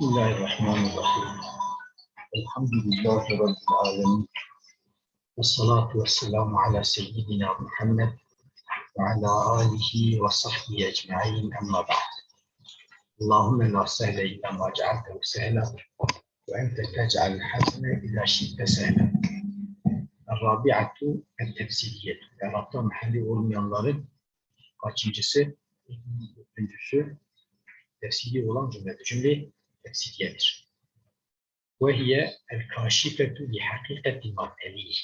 Bismillahirrahmanirrahim. Elhamdülillahi Rabbil alemin. Ve salatu ve selamu ala seyyidina Muhammed ve ala alihi ve sahbihi ecma'in emma ba'd. Allahümme la sehle illa ma cealtehu sehle ve ente tec'al hasene illa şidde sehle. Rabi'atu el tefsiriyet. Arap'ta mahalli olmayanların kaçıncısı, üçüncüsü, tefsiri olan cümle. Cümle tefsiriyedir. وهي الكاشفة لحقيقة ما تليه.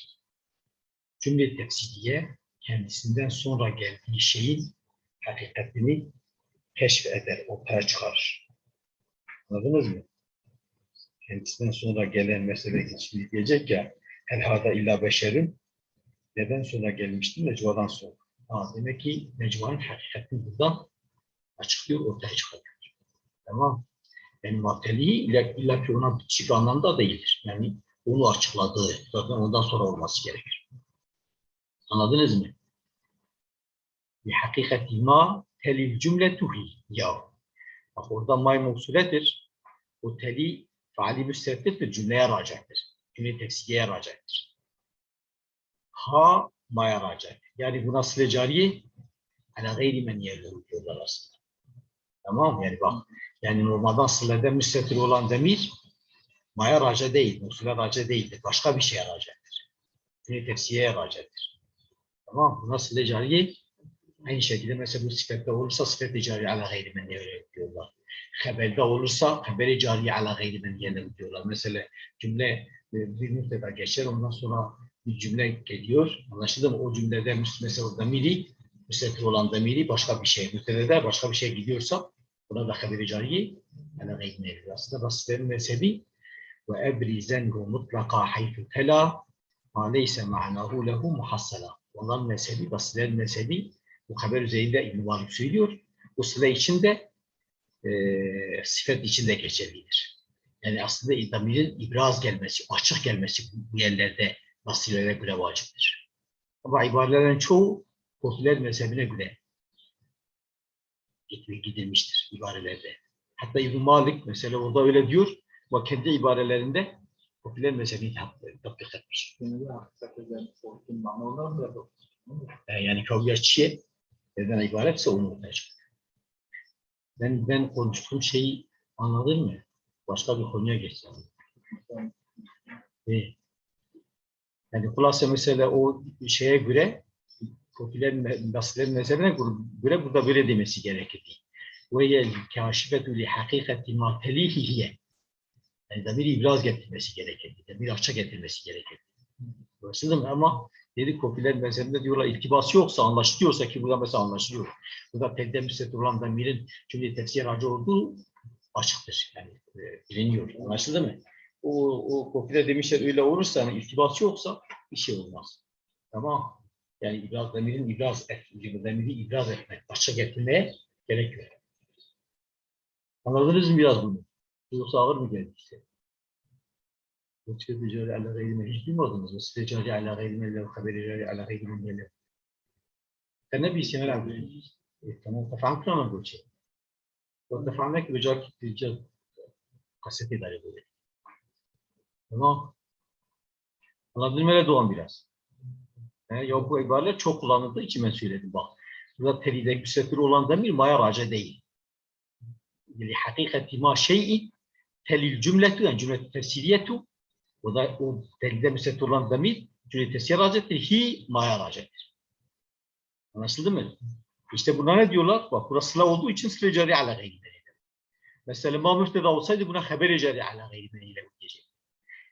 Cümle tefsiriye kendisinden sonra geldiği şeyin hakikatini keşf eder, ortaya çıkarır. Anladınız mı? Kendisinden sonra gelen mesele şimdi diyecek ya el hada illa beşerin neden sonra gelmişti? Necva'dan sonra. Ha, demek ki Necva'nın hakikatini buradan açıklıyor, ortaya çıkarıyor. Tamam. yani mateliği illa, ki ona bitişik anlamda değildir. Yani onu açıkladığı, zaten ondan sonra olması gerekir. Anladınız mı? Bir hakikati ma telil cümletuhi ya. Bak orada may mevsuledir. O teli faali müsteftirdir, cümleye racaktır. Cümle tefsiriye yarayacaktır. Ha ma yarayacak. Yani bu nasıl cariye? Ala gayri men yerleri diyorlar aslında. Tamam? Yani bak, yani normalde sıllede müstetir olan demir maya raca değil, musule raca değildir. Başka bir şey yarayacaktır. Cümle tefsiriye yarayacaktır. Tamam? Bu nasıl cariye? Aynı şekilde mesela bu sıfatta olursa sıfat-ı ala gayri men diyorlar. Haberde olursa haberi cari ala gayri men diyorlar. Mesela cümle e, bir müfteda geçer ondan sonra bir cümle geliyor. Anlaşıldı mı? O cümlede mesela o damiri, müstakil olan damiri başka bir şey. Müftedede başka bir şey gidiyorsa buna da haberi cariye ala men yerleri. Aslında basitlerin mezhebi ve ebrizenhu mutlaka haythu tela ma leyse ma'nahu lehu muhassala. Onların mezhebi, basitlerin mezhebi bu haber üzerinde İbn-i Malik söylüyor. Bu sıra içinde e, sıfat içinde geçerlidir. Yani aslında damirin ibraz gelmesi, açık gelmesi bu yerlerde nasilere göre vaciptir. Ama ibarelerin çoğu popüler mezhebine göre gidilmiştir ibarelerde. Hatta İbn Malik mesela orada öyle diyor ama kendi ibarelerinde popüler mezhebini tatbik etmiş. Yani kavgaççıya neden ibaretse onu ortaya. Ben, ben konuştuğum şeyi anladın mı? Başka bir konuya geçsem. Evet. Yani kulasa mesela o şeye göre popüler basitlerin mezhebine göre burada böyle demesi gerekirdi. Li hakikati ma telihi hiye. Yani demir ibraz getirmesi gerekirdi. Demir açça getirmesi gerekirdi. Mı? Ama dedik popüler mezhebinde diyorlar iltibası yoksa, anlaşılıyorsa ki burada mesela anlaşılıyor. Burada tedde müstet olan demirin cümle tefsir aracı olduğu açıktır. Yani e, biliniyor. Anlaşıldı mı? O, o popüler demişler öyle olursa, yani iltibası yoksa bir şey olmaz. Tamam. Yani ibraz, demirin ibraz et, demiri ibraz etmek, açça getirmeye gerek yok. Anladınız mı biraz bunu? Yoksa ağır mı geldi işte? Yoksa bir ala gayrime hiç duymadınız mı? Stecari ala gayrime lev haberi ala gayrime lev. Kana bir şey herhalde. Tamam, tafahmت ama bu şey. O tafahmek bir cak bir cak kaseti dair böyle. Tamam. Anlayabilmeye doğan biraz. Yani yok bu ibareler çok kullanıldığı için ben söyledim bak. Burada telide müsefir olan demir maya raca değil. Cümletu yani cümle tefsiriyetu o da o delilde müsait olan damir cümle tefsir racettir. Hi maya racettir. Anlaşıldı mı? İşte buna ne diyorlar? Bak burası sıla olduğu için sıla cari ala gayri Mesela ma müfteda olsaydı buna haberi cari ala gayri ile diyecek.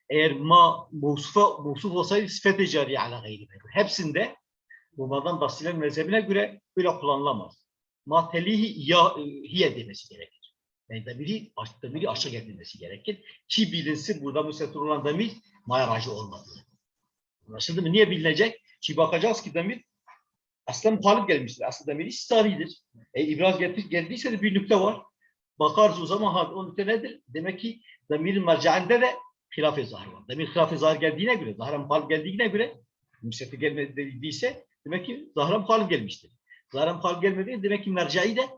Eğer ma mevsufa, mevsuf olsaydı sıfat cari ala gayri Hepsinde bunlardan bahsedilen mezhebine göre böyle kullanılamaz. Ma telihi ya, hiye demesi gerekir. Yani damiri, damiri aşağı getirmesi gerekir. Ki bilinsin burada müsettir olan damir mayaracı olmadığı. Anlaşıldı mı? Niye bilinecek? Ki bakacağız ki damir aslında muhalif gelmiştir. Aslında damir istaridir. E, ibraz getir, geldiyse de bir nükte var. Bakarız o zaman ha, o nükte nedir? Demek ki damirin mercainde de hilaf-ı zahir var. Damir hilaf-ı zahir geldiğine göre, zahra muhalif geldiğine göre müsettir gelmediyse demek ki zahra muhalif gelmiştir. Zahra muhalif gelmediğinde demek ki mercai de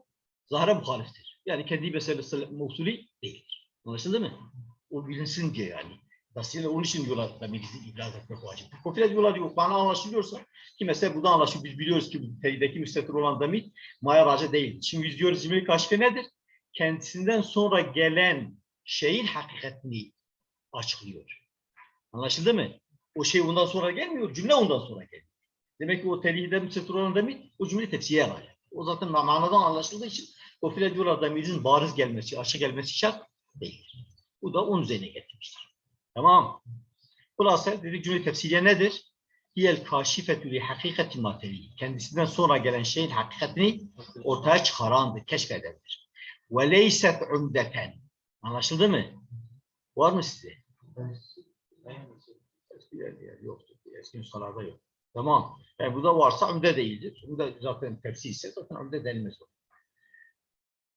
zahra muhaliftir. Yani kendi meselesi mevsuli değildir. Anlaşıldı mı? O bilinsin diye yani. Dolayısıyla onun için diyorlar tabii bizi ibraz etmek vacip. Kofile diyorlar yok bana anlaşılıyorsa ki mesela buradan anlaşılıyor. Biz biliyoruz ki bu teyideki müstetir olan damir maya raca değil. Şimdi biz diyoruz cimri kaşfe nedir? Kendisinden sonra gelen şeyin hakikatini açıklıyor. Anlaşıldı mı? O şey ondan sonra gelmiyor, cümle ondan sonra geliyor. Demek ki o telihide müstetir olan damir o cümle tepsiye yarar. O zaten manadan anlaşıldığı için kofile diyorlar damirin bariz gelmesi, açık gelmesi şart değildir. Bu da onun üzerine getirmiştir. Tamam. Hulasa dedik cümle tefsiriye nedir? Hiyel kaşifetü li hakikati materi. Kendisinden sonra gelen şeyin hakikatini ortaya çıkarandır, keşfedendir. Ve leyset umdeten. Anlaşıldı mı? Var mı size? Eski yer yoktur. Eski nüshalarda yok. Tamam. Yani bu da varsa umde değildir. Da zaten tefsir ise zaten umde denilmez.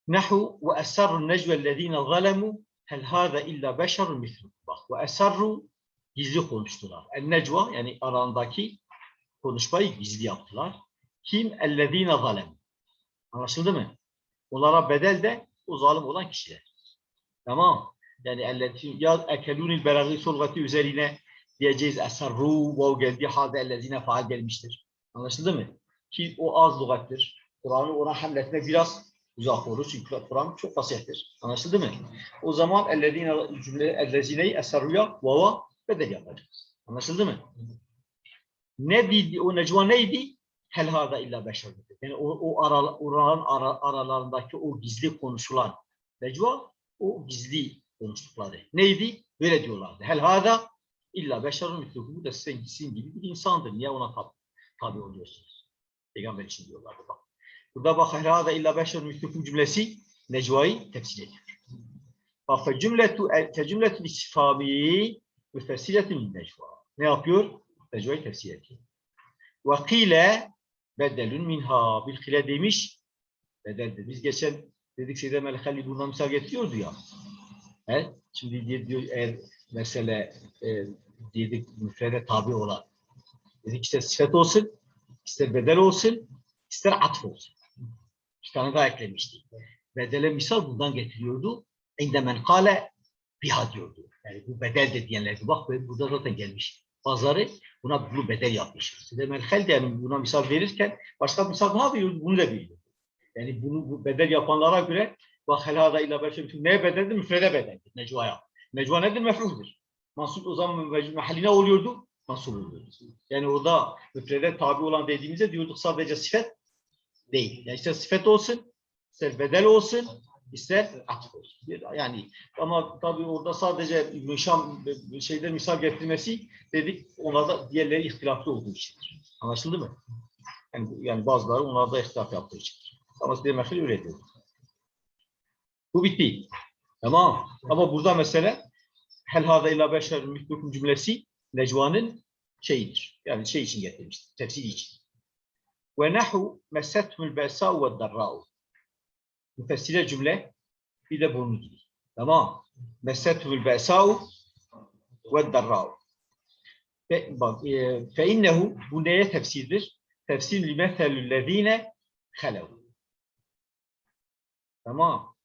Nahu ve esarru necvellezine zalemu hel hâze illa beşerun mislukum. Bak ve esarru gizli konuştular. El necva yani aralarındaki konuşmayı gizli yaptılar. Kim ellezine zalem. Anlaşıldı mı? Onlara bedel de o zalim olan kişiler. Tamam. Yani ellezine ya ekelunil belagî sulgati üzerine diyeceğiz esarru vav geldiği halde ellezine faal gelmiştir. Anlaşıldı mı? Ki o az lügattır. Kur'an'ı ona hamletmek biraz uzak olur. Çünkü Kur'an çok fasihtir. Anlaşıldı mı? O zaman ellezine cümle ellezineyi esarruya vava bedel yapacağız. Anlaşıldı mı? Ne dedi o necva neydi? Hel illa beşer. Yani o, o ara, oranın ara, aralarındaki o gizli konuşulan necva o gizli konuştukları. Neydi? Böyle diyorlardı. Hel illa beşerun mitluhu. Bu da sizin, sizin gibi bir insandır. Niye ona tabi, tabi oluyorsunuz? Peygamber için diyorlardı bak. Burada bak hel hada illa beşerun mitluhu cümlesi necvayı tefsir ediyor. Bak fe cümletu fe cümletu istifami necva. Ne yapıyor? Necvayı tefsir ediyor. Ve kile bedelün minha. Bilkile demiş. Bedeldir. Biz geçen dedik şeyde Melekali bundan misal getiriyordu ya. He? Şimdi diyor eğer mesele e, dedik müfrede tabi olan. Dedik işte sıfat olsun, ister bedel olsun, ister atf olsun. Daha eklemiştik. Bedele misal bundan getiriyordu. İnde men kale biha diyordu. Yani bu bedel de diyenlerdi. Bak burada zaten gelmiş. Bazıları buna bunu bedel yapmış. Size Merkel de yani buna misal verirken başka misal daha veriyordu. Bunu da biliyor. Yani bunu bu bedel yapanlara göre bak helada illa beşer neye bedeldir? Müfrede bedeldir. Necvaya. Necva nedir? Mef'uldur. Mansup o zaman mahalline oluyordu. Mansup oluyordu. Yani orada müfrede tabi olan dediğimizde diyorduk sadece sifet değil. Yani ister sifet olsun, ister bedel olsun, ister atıf olsun. Yani ama tabii orada sadece müşam şeyde misal getirmesi dedik onlarda diğerleri ihtilaflı olduğu içindir. Anlaşıldı mı? Yani, yani bazıları onlarda ihtilaf yaptığı için. Ama size mesele öyle diyor. Bu bitti. Tamam. Ama burada mesele hel hâze illa beşer mihlukum cümlesi Necva'nın şeyidir. Yani şey için getirmiştir. Tefsiri için. Ve nahu mesethul besa ve darra'u. Müfessire cümle bir de bunun gibi. Tamam. Mesethul besa'u ve darra'u. Fe, bak, e, fe innehu bu neye tefsirdir? Tefsir li meselüllezine halev. Tamam.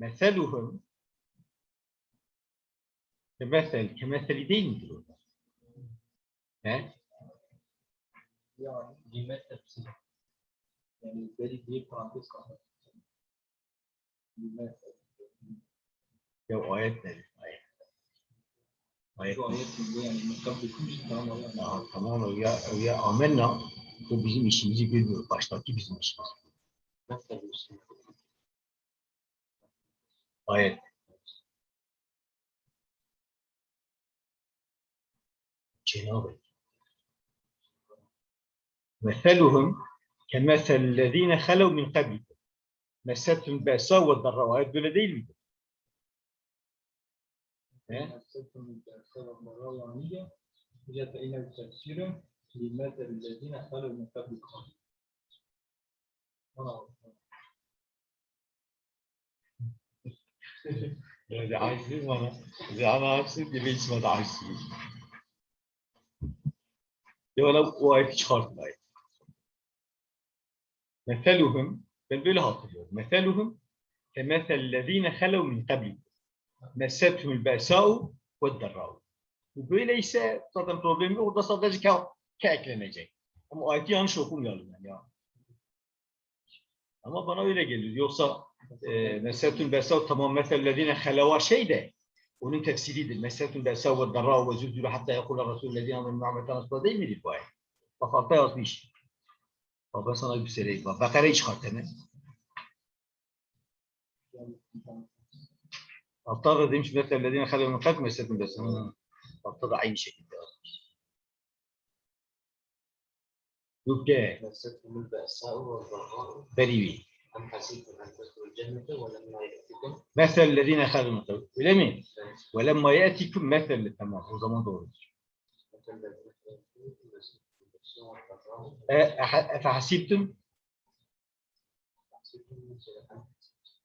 Meseluhum Kemesel, kemeseli değil midir orada? He? Yani nimet tepsi. Yani belli bir parantez kalmak. Nimet Ya o ayet nedir? Ayet. Ayet. Şu ayetinde yani mutlak hükmüş tamam Allah. Ya, tamam o ya, o ya amenna. Bu bizim işimizi görmüyor. Baştaki bizim işimiz. Mesela bir şey. Ayet. Cenab-ı Hak. Meseluhum kemesellezine halev min kablikum. Mesetun besa ve darra. Ayet böyle değil miydi? He? Mesutun derse Moralaniyye. Hücret eyne tefsirin limetel lezine Yani acizim bana. Yani acizim gibi de acizim. Ya valla o ayeti çıkartmayın. Meseluhum, ben böyle hatırlıyorum. Meseluhum kemesellezine halev min kablikum. Messethumul be'sa'u ve darra'u. Bu böyleyse zaten problemi yok. Orada sadece ke, ke eklenecek. Ama ayeti yanlış okumayalım yani ya. Ama bana öyle geliyor. Yoksa آه، مساوة بأساء تمام مثل الذين خلوا شيدا ونن تفسيري دل مساوة بأساء والضراء وزلزل حتى يقول الرسول الذين آمنوا معه متى نصر دي من البواي فخلطة أنا فبصنا ليك بقرة إيش خلطنا الطاقة دي مش مثل الذين خلوا من قبل مسألة بأساء فقط عين شكل دوبكا مساوة بأساء والضراء. بريوي. أم حسيتم أن تدخلوا الجنة ولما يأتكم مثل الذين خرجوا من قبل إلى مين؟ ولما يأتكم مثل تمام هو زمان doğru. أفحسبتم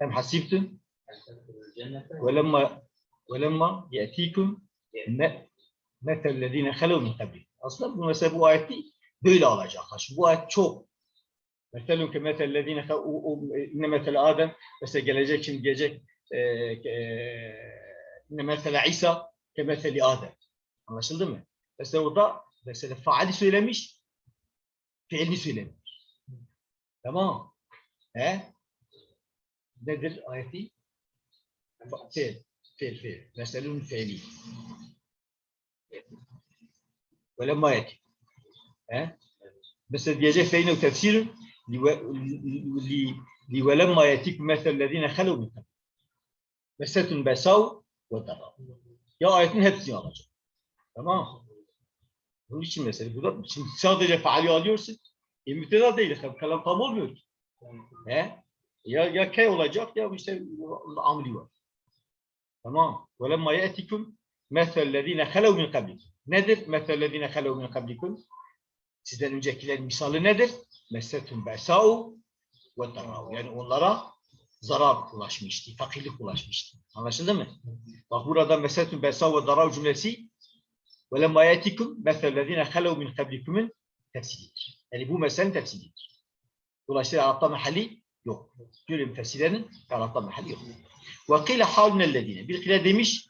أم حسبتم ولما ولما يأتيكم مثل الذين خلوا من قبل. أصلا bu mesela bu ayeti böyle alacaklar. Şimdi bu ayet çok Meselun ki mesellezine ne mesele Adem mesela gelecek şimdi gelecek e, e, ne mesela İsa ke meseli Adem. Anlaşıldı mı? Mesela orada mesela faali söylemiş fiilini söylemiş. Tamam. He? Nedir ayeti? Fiil. Fiil fiil. Meselun fiili. Böyle ma yeti. He? Mesela diyecek fiilini tefsir لو- ل- ل- ولما يأتيكم مثل الذين خلوا من قبل مستهم بأساء وضراء ya ayetin hepsini alacak. Tamam. Bunun için mesela burada şimdi sadece faali alıyorsun. E, müpteda değil. Kalam tam olmuyor ki. He? Ya, ya K olacak ya işte amli var. Tamam. وَلَمَّا يَأْتِكُمْ مَثَلَ الَّذ۪ينَ خَلَوْا مِنْ قَبْلِكُمْ Nedir? مَثَلَ الَّذ۪ينَ خَلَوْا مِنْ قَبْلِكُمْ Sizden öncekilerin misali nedir? Messetun besau ve tarav. Yani onlara zarar ulaşmıştı, fakirlik ulaşmıştı. Anlaşıldı mı? Bak burada messetun besau ve tarav cümlesi ve lemma yetikum mesellezine halev min kablikumun tefsiridir. Yani bu meselenin tefsiridir. Dolayısıyla Arap'ta mahalli yok. Böyle müfessirlerin Arap'ta mahalli yok. Ve kıyle havnellezine. Bir kıyle demiş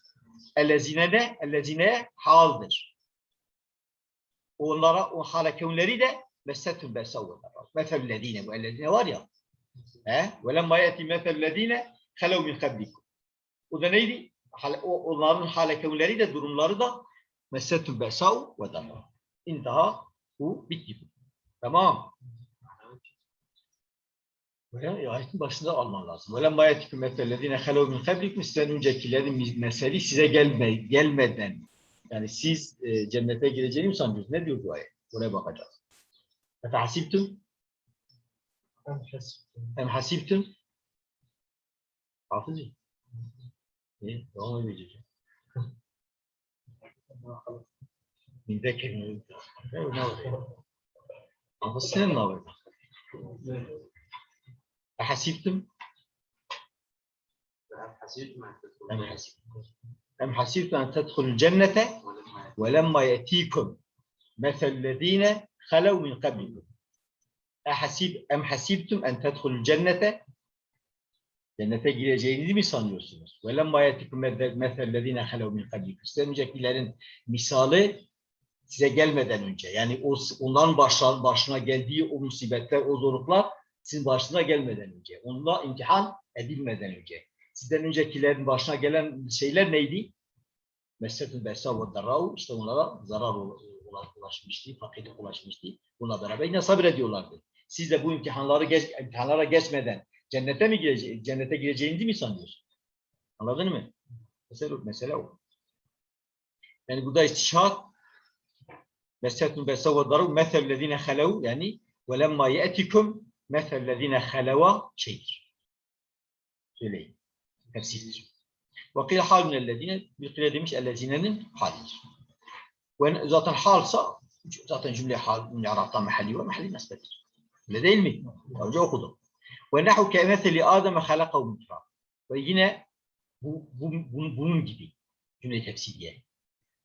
ellezinede ellezineye haldır. Onlara o hale kevnleri de messetül besavve. Mesellezine bu ellezine var ya. He? Ve lemma yeti mesellezine halev min kablikum. O da neydi? O- Onların hale kevnleri de durumları da messetül besav ve darar. İntaha bu bitti. Tamam. Böyle ayetin başında alman lazım. Ve lemma yetiküm mesellezine halev min kablikum sizden öncekilerin meseli size gelme, gelmeden yani siz e, cennete gireceğini mi sanıyorsunuz? Ne diyor bu ayet? Oraya bakacağız. Efe hasiptüm? Em hasiptüm? Hafızı. Niye? Devam edeceğim. Min zekir mi? Ama sen ne yapacaksın? Hasiptim. Ben hasiptim. em الجنة hasibtum em hasibtum en tedhulul cennete ولما ولما يأتيكم مثل الذين خلوا من قبلكم أحسب أم حسبتم أن تدخلوا الجنة Cennete gireceğinizi mi sanıyorsunuz? وَلَمَّا يَتِكُمْ مَثَلَ الَّذ۪ينَ خَلَوْا مِنْ قَبْلِكُمْ Sizden öncekilerin misali size gelmeden önce. Yani o, onların başlar, başına geldiği o musibetler, o zorluklar sizin başına gelmeden önce. Onunla imtihan edilmeden önce. Sizden öncekilerin başına gelen şeyler neydi? Mesletül Besa ve işte onlara zarar ula- ula- ulaşmıştı, fakirlik ulaşmıştı. Buna beraber yine sabrediyorlardı. Siz de bu imtihanları geç, imtihanlara geçmeden cennete mi girece cennete gireceğinizi mi sanıyorsun? Anladın mı? Mesela, mesela o. Yani burada istişat Mesletül Besa ve Darrav mesellezine halev yani ve lemma ye'tikum mesellezine haleva şeydir. Söyleyin. Hepsidir. Ve kıyla hal minellezine bir kıyla demiş ellezinenin halidir. Ve zaten halsa zaten cümle hal cümle Arap'tan mahalli ve mahalli nesbedir. Öyle değil mi? Daha önce okudum. Ve nahu kemetheli Adem'e halakahu min Ve yine bu, bu, bunun, bunun gibi cümle tefsiriye.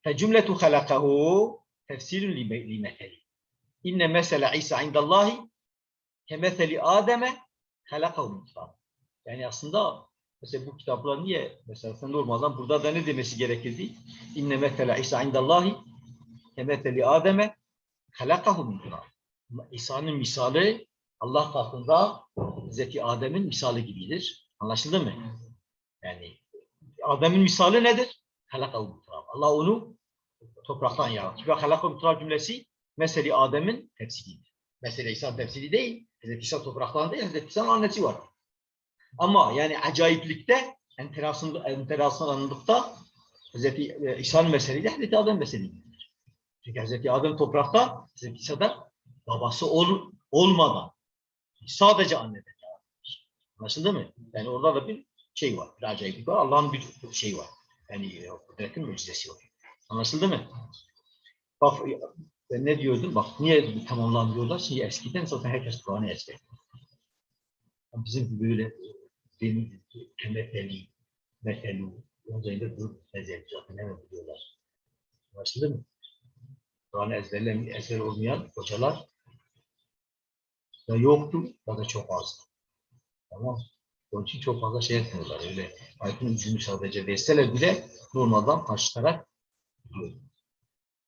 Fe cümletu halakahu tefsirun li metheli. İnne mesele İsa indallahi kemetheli Adem'e halakahu min Yani aslında mesela bu kitaplar niye mesela sen normalden burada da ne demesi gerekirdi? İnne mesele İsa indallahi kemeseli Adem'e halakahu min. İsa'nın misali Allah katında Hazreti Adem'in misali gibidir. Anlaşıldı mı? Yani Adem'in misali nedir? Halakahu. Allah onu topraktan yarattı. Ve halakahu min cümlesi mesele Adem'in tefsiridir. Mesele İsa'nın tefsiri değil. Hazreti İsa topraktan değil, Hazreti İsa'nın annesi var. Ama yani acayiplikte, enteresan, enteresanlıkta Hazreti e, İsa'nın meseleyi de Hazreti Adem meselesidir. Çünkü Hazreti Adem toprakta, Hazreti İsa da babası ol, olmadan sadece anneden yaratılmış. Anlaşıldı mı? Yani orada da bir şey var, bir acayiplik var. Allah'ın bir şey var. Yani e, kudretin mucizesi var. Anlaşıldı mı? Bak e, ben ne diyordum? Bak niye tamamlanmıyorlar? Çünkü eskiden zaten herkes Kur'an'ı ezber. Bizim böyle benim kemeteli, meteli, üzerinde durup ezber zaten hemen biliyorlar. Anlaşıldı mı? Kur'an'ı ezberlem, ezber olmayan hocalar ya yoktu ya da çok azdı. Tamam. Onun için çok fazla şey etmiyorlar. Öyle ayetin ucunu sadece verseler bile normalden karşı taraf biliyor.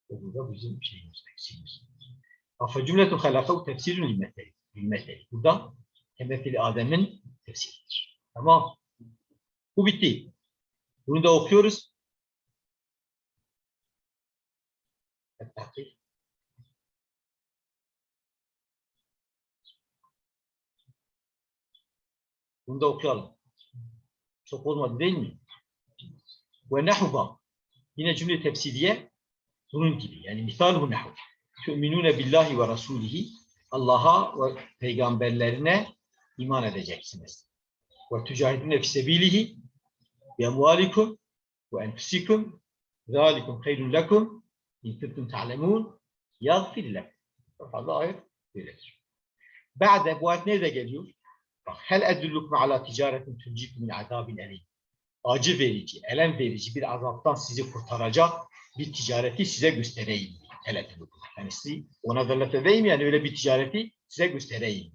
Bu da bizim şeyimiz, eksiğimiz. Afa cümletu halakav tefsirun ilmeteli. ilmeteli. Bu da kemefili Adem'in tefsiridir. Tamam. Bu bitti. Bunu da okuyoruz. Bunu da okuyalım. Çok olmadı değil mi? Ve nehuba. Yine cümle tefsiriye bunun gibi. Yani misaluhu nehu. Tü'minune billahi ve rasulihi. Allah'a ve peygamberlerine iman edeceksiniz. Ve tücahidune fi sebilihi bi emvalikum ve enfusikum zalikum hayrun lekum in kuntum ta'lemun yaghfir lekum. Çok Fazla ayet böyledir. Ba'de bu ayet nerede geliyor? Bak, hel edullukum ala ticaretin tuncikum min azabin elim. Acı verici, elem verici bir azaptan sizi kurtaracak bir ticareti size göstereyim. Hel edullukum. Yani sizi ona dalat edeyim yani öyle bir ticareti size göstereyim.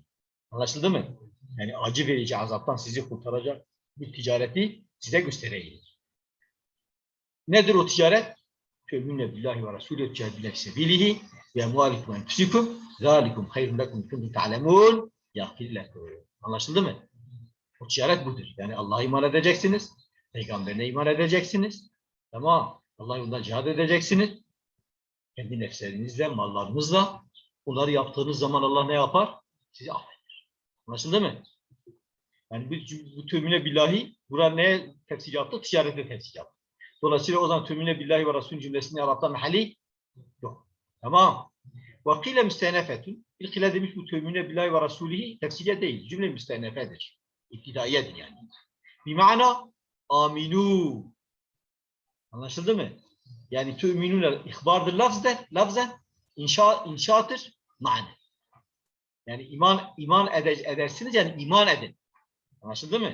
Anlaşıldı mı? Yani acı verici azaptan sizi kurtaracak bir ticareti size göstereyim. Nedir o ticaret? Tü'minne billahi ve rasulü tücahidine sebilihi ve emvalikum ve enfusikum zalikum hayrun lekum kuntum ta'lemun yağfir lekum. Anlaşıldı mı? O ticaret budur. Yani Allah'a iman edeceksiniz. Peygamberine iman edeceksiniz. Tamam. Allah yolunda cihad edeceksiniz. Kendi nefslerinizle, mallarınızla. Bunları yaptığınız zaman Allah ne yapar? Sizi affeder. Anlaşıldı mı? Yani bu, bu tümüne billahi burada neye tefsir yaptı? Ticarete tefsir yaptı. Dolayısıyla o zaman tümüne billahi ve Resulü cümlesini Arap'tan hali yok. Tamam. Vakile müstenefetün. İlkile demiş bu tümüne billahi ve Resulühi tefsiriye değil. Cümle müstenefedir. İptidaiyedir yani. Bir mana aminu. Anlaşıldı mı? Yani tüminune ihbardır lafzden, lafzen inşa, inşaatır mane. Yani iman iman ede, edersiniz yani iman edin. Anlaşıldı mı?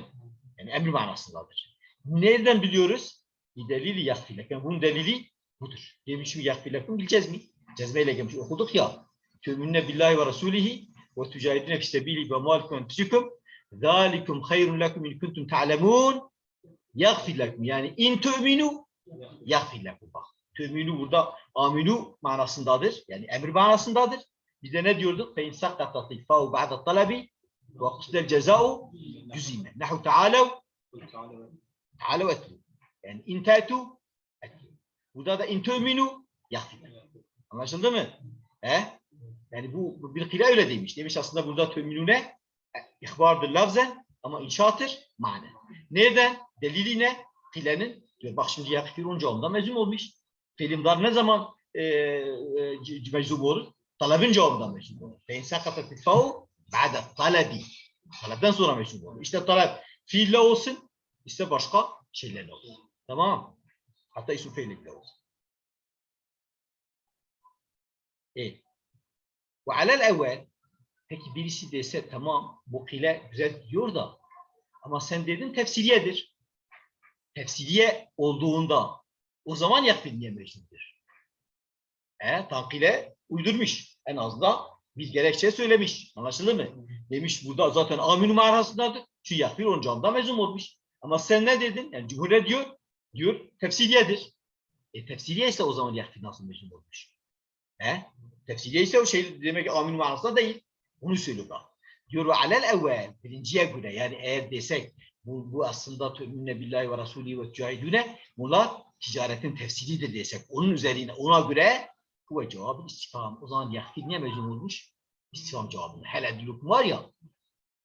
Yani emir manasındadır. Nereden biliyoruz? Delili yakfilekum. Bunun delili budur. Demiş mi yakfilekum bileceğiz mi? Cezmeyle gelmiş okuduk ya. Tüminne billahi ve rasulihi ve tücahidine fi sebili ve malikum enfusikum zalikum hayrun lekum in kuntum ta'lemun yaghfir lekum. Yani in tu'minu yaghfir lekum. Bak. Tü'minu burada aminu manasındadır. Yani emir manasındadır. Biz de ne diyorduk? Sakkatat ifa'u ba'da talebi ve qisdel ceza'u cüzime. Nahu ta'alev ta'alev etlu. Yani in etlu. Burada da in lekum. Anlaşıldı mı? He? Yani bu, bir kile öyle demiş. Demiş aslında burada tü'minune ihbardır lafzen ama inşaatır mane. Nereden? Delili ne? Kilenin. Bak şimdi yakfirunca ondan mezum olmuş. Filimdar ne zaman e, e, meczup olur? Talebin cevabından meczup olur. Fe insakata titfau ba'da talebi. Talebden sonra meczup olur. İşte talep fiille olsun, işte başka şeylerle olsun. Tamam Hatta isim fiilikle olsun. Evet. Ve alel evvel peki birisi dese tamam bu kile güzel diyor da ama sen dedin tefsiriyedir. Tefsiriye olduğunda o zaman yakfir niye mecburdur? He, tankile uydurmuş. En azından bir gerekçe söylemiş. Anlaşıldı mı? Demiş burada zaten amin manasındadır. Şu yakfir onun camda mezun olmuş. Ama sen ne dedin? Yani cumhur ne diyor? Diyor tefsiriyedir. E tefsiriye ise o zaman yakfir nasıl mezun olmuş? He? Tefsiriye ise o şey demek ki amin manasında değil. Onu söylüyor bak. Diyor ve alel evvel birinciye göre yani eğer desek bu, bu aslında tü'minne billahi ve rasulü ve tü'idüne bunlar ticaretin tefsiridir desek onun üzerine ona göre bu ve cevabı istifam. O zaman yakfir niye mezun olmuş? İstifam cevabını. Hele dülük var ya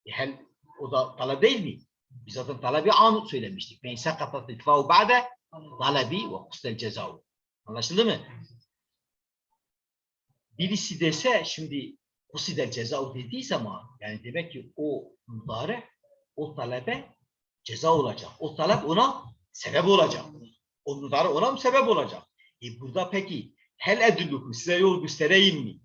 e hel, o da talep değil mi? Biz zaten talebi an söylemiştik. Men sakatat itfa'u ba'de talebi ve kustel ceza'u. Anlaşıldı mı? Birisi dese şimdi kusidel ceza'u dediği zaman yani demek ki o müdare o talebe ceza olacak. O talep ona sebep olacak. O müdare ona mı sebep olacak? E burada peki hel edillukum size yol göstereyim mi?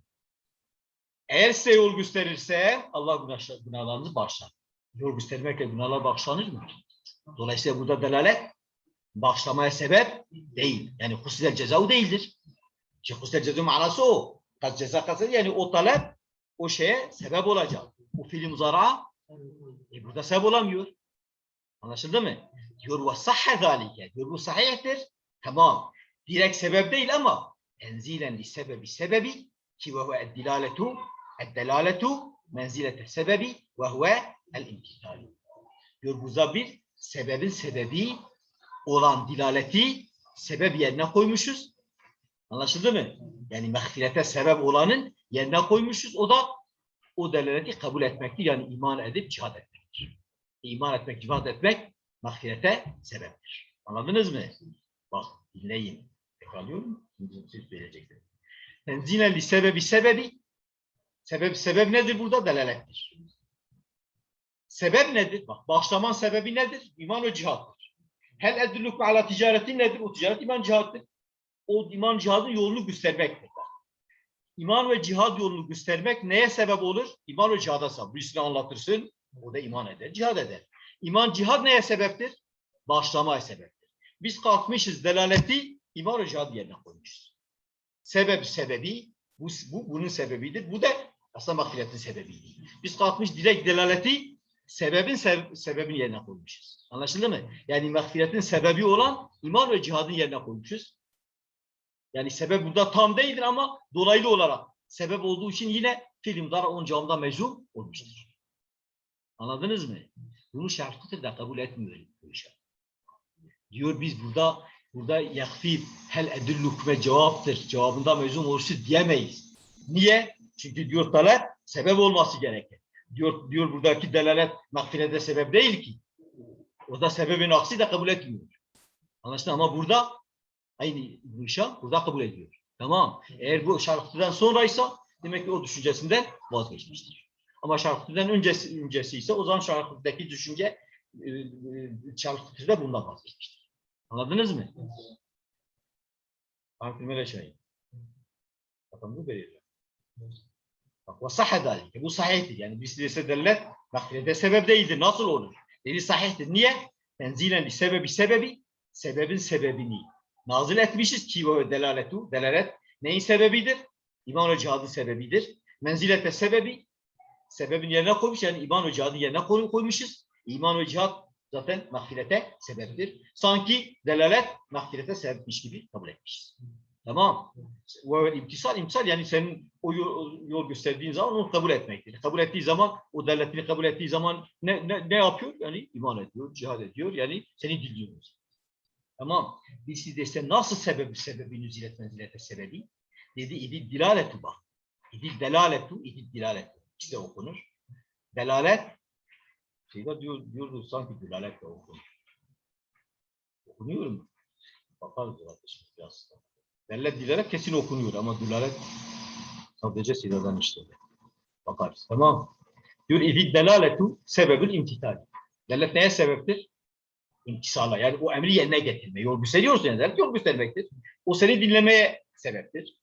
Eğer size yol gösterirse Allah günah, günahlarınızı bağışlar. Yol göstermekle günahlar bağışlanır mı? Dolayısıyla burada delalet bağışlamaya sebep değil. Yani husnel ceza değildir. Ki husnel ceza manası o. Kat ceza kasır yani o talep o şeye sebep olacak. Bu film zara e burada sebep olamıyor. Anlaşıldı mı? Diyor ve sahhe zalike. Diyor bu sahihtir. Tamam. Direkt sebep değil ama enzilen li sebebi sebebi ki ve huve eddilaletu eddilaletu menzilete sebebi ve huve el imtithali. Diyor burada bir sebebin sebebi olan dilaleti sebep yerine koymuşuz. Anlaşıldı mı? Yani mağfirete sebep olanın yerine koymuşuz. O da o delaleti kabul etmektir. Yani iman edip cihad etmektir. İman etmek, cihad etmek mağfirete sebeptir. Anladınız mı? Bak dinleyin. Şimdi siz söyleyeceksiniz. Tenzilen li sebebi sebebi sebep, sebep nedir burada? Delalettir. Sebep nedir? Bak başlaman sebebi nedir? İman ve cihattır. Hel edilluk ala ticaretin nedir? O ticaret iman cihattır. O iman cihadın yolunu göstermektir. Bak. İman ve cihad yolunu göstermek neye sebep olur? İman ve cihada sebep. Birisini anlatırsın, o da iman eder, cihad eder. İman, cihad neye sebeptir? Başlamaya sebeptir. Biz kalkmışız delaleti iman ve cihad yerine koymuşuz. Sebep sebebi, bu, bu bunun sebebidir. Bu da aslında mağfiretin sebebiydi. Biz kalkmış direkt delaleti sebebin sebe- sebebini yerine koymuşuz. Anlaşıldı mı? Yani mağfiretin sebebi olan iman ve cihadın yerine koymuşuz. Yani sebep burada tam değildir ama dolaylı olarak sebep olduğu için yine film dar on camda mecbur olmuştur. Anladınız mı? Bunu şartıdır da kabul etmiyor. Diyor biz burada burada yakfi hel edilluk ve cevaptır. Cevabında mezun olursa diyemeyiz. Niye? Çünkü diyor talep sebep olması gerekir. Diyor, diyor buradaki delalet mağfirete sebep değil ki. O da sebebin aksi de kabul etmiyor. Anlaşıldı ama burada aynı işe burada kabul ediyor. Tamam. Eğer bu şarkıdan sonraysa demek ki o düşüncesinden vazgeçmiştir. Ama şarkıdan öncesi, öncesi ise o zaman şarkıdaki düşünce e, e, şarkıda bundan vazgeçmiştir. Anladınız mı? Farklı şey. Bakın bu belirli. Bak ve sahhe dalike. Bu sahihtir. Yani bir size dellet mağfirete sebep değildir. Nasıl olur? Dedi sahihtir. Niye? Tenzilen li sebebi sebebi sebebin sebebini nazil etmişiz ki ve delaletu delalet neyin sebebidir? İman ve cihadın sebebidir. Menzilete sebebi sebebin yerine koymuş yani iman ve cihadın yerine koy- koymuşuz. İman ve cihad zaten mağfirete sebeptir. Sanki delalet mağfirete sebepmiş gibi kabul etmişiz. Tamam. Ve imtisal, imtisal yani senin o yol, gösterdiğin zaman onu kabul etmektir. Kabul ettiği zaman, o devletini kabul ettiği zaman ne, ne, ne yapıyor? Yani iman ediyor, cihad ediyor. Yani seni dinliyor. Tamam. Biz siz dese nasıl sebebi sebebi nüzilet menzilete sebebi? Dedi idi dilaletu bak. İdi delaletu, idi dilaletu. İşte okunur. Delalet şeyde diyor, diyordu sanki delalet de okunur. Okunuyor mu? Bakarız arkadaşım biraz. Delalet dilalet kesin okunuyor ama delalet sadece siladan işte. Bakarız. Tamam. Diyor idi delaletu sebebül imtithal. Delalet neye sebeptir? imtisala yani o emri yerine getirme. Yol gösteriyorsun yani demek yol göstermektir. O seni dinlemeye sebeptir.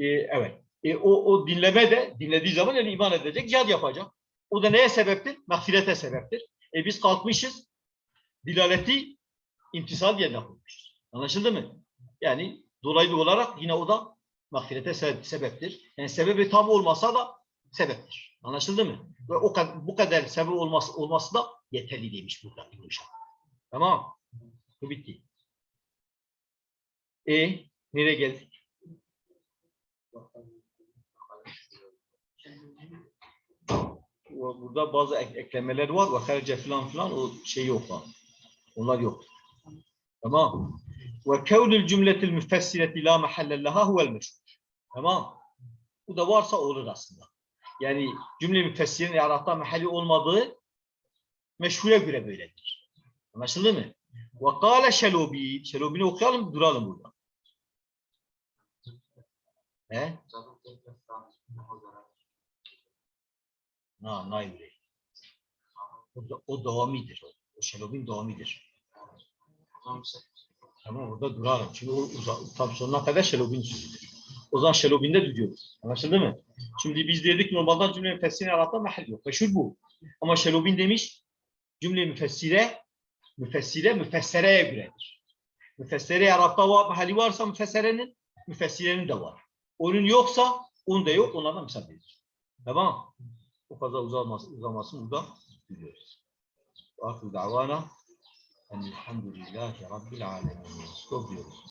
Ee, evet. E, o, o dinleme de dinlediği zaman yani iman edecek, cihad yapacak. O da neye sebeptir? Mağfirete sebeptir. E biz kalkmışız, dilaleti imtisal yerine koymuşuz. Anlaşıldı mı? Yani dolaylı olarak yine o da mağfirete sebep, sebeptir. Yani sebebi tam olmasa da sebeptir. Anlaşıldı mı? Ve o kadar, bu kadar sebep olması, olması da yeterli demiş burada Şah. Tamam. Bu bitti. E nereye geldik? Bu- Burada bazı ek- eklemeler var. Ve harice falan filan o şey yok var. Onlar yok. Tamam. Ve kevnül cümletil müfessireti la mahalle laha huvel meşhur. Tamam. Bu da varsa olur aslında. Yani cümle müfessirin Arap'ta mahalli olmadığı meşhure göre böyledir. Anlaşıldı mı? Ve kâle şelobi. Şelobini okuyalım duralım burada. He? Na, naivre. O, da, o devamidir. O, şelobin devamidir. Tamam orada duralım. Çünkü o uza, tam sonuna kadar şelobin sözüdür. O zaman şelobinde duruyoruz. Anlaşıldı mı? Şimdi biz dedik normalde cümle müfessirine Arap'ta mahal yok. Meşhur bu. Ama şelobin demiş cümle müfessire müfessire müfessereye göredir. Müfessere Arap'ta var, mahali varsa müfesserenin müfessirenin de var. Onun yoksa onun da yok. Onlardan misal verir. Tamam. O fazla uzamaz, uzamasın burada biliyoruz. Ahir davana Elhamdülillahi Rabbil alemin. Çok diyoruz.